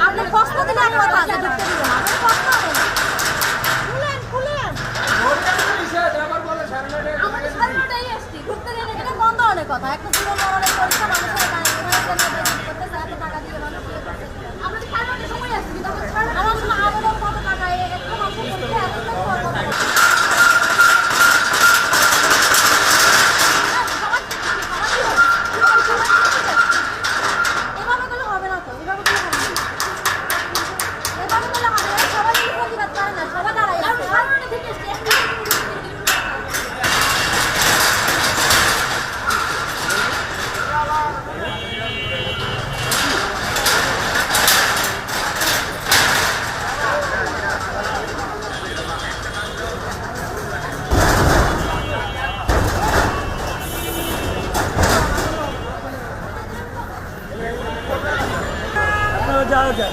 আপনার কষ্ট দিলে আর কথা আছে ঢুকতে দিল না কষ্ট হবে না খুলেন খুলেন আমরা সাড়ে নটায় আসছি ঢুকতে দিলে এটা বন্ধ অনেক কথা। একটা জীবন অনেক পরীক্ষা મજા આવે છે.